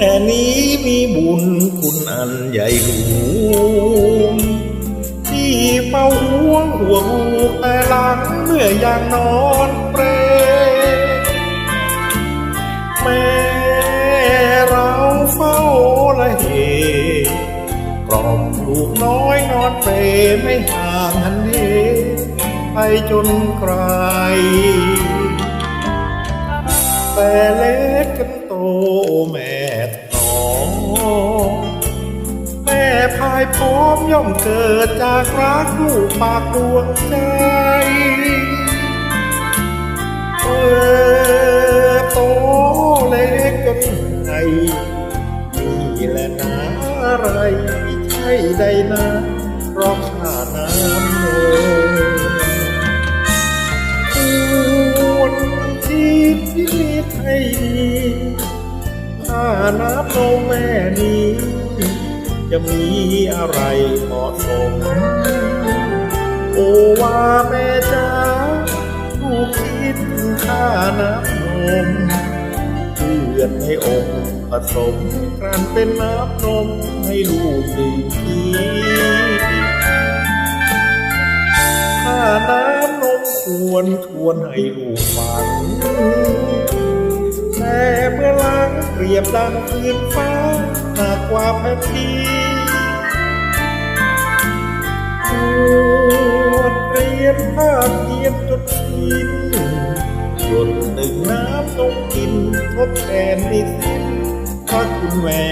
แค่นี้มีบุญคุณอันใหญ่หลวงที่เฝ้าห่วงห่วงลูกแต่หลังเมื่อยังนอนเปรแม่เราเฝ้าละเหกล่อมลูกน้อยนอนเปรไม่ห่างหันเหไปจนไกลแต่เล็กจนโตแม่ พายพร้อมย่อมเกิดจากรักลูกปากดวงใจเมื่อโตเล็กจนไงนี่แหละนะอะไรใช่ได้นะเพราะข้าน้ำมควรที่พินิจให้ดีถ้านับนมแม่นี้ จะมีอะไรเหมาะสม โอว่าแม่จ้าลูกคิดถึงค่าน้ำนมเลือดในอกผสมกันเป็นน้ำนมให้ลูกดื่มกินถ้าน้ำนมควรชวนให้ลูกฝันแต่เมื่อล้างเปรียบดังคืนฟ้า หากกว่าแผ่นดินปวดเรียนภาพเทียนจนสิ้นหยดหนึ่งน้ำนมกินทดแทนไม่สิ้นพระคุณแม่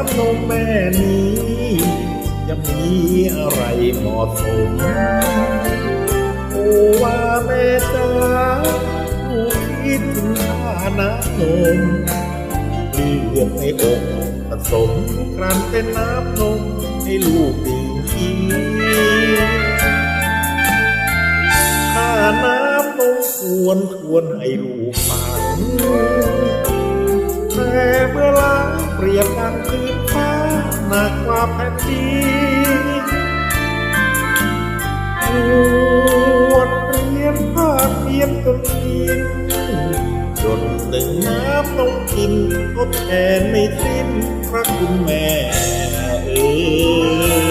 น้ำนมแม่นี้ จะมีอะไรเหมาะสม โอ้ว่าแม่จ้าลูกคิดถึงค่าน้ำนมเลือดในอกผสมกลั่นเป็นน้ำนมให้ลูกดื่มกินถ้าน้ำนมควรชวนให้ลูกฝัง เปรียบดังคืนฟ้าหนักกว่าแผ่นดินวดเรียนภาพเพียนจนกินจนหนึ่งน้ำต้องกินทดแทนไม่สิ้นพระคุณแม่เอ๋ย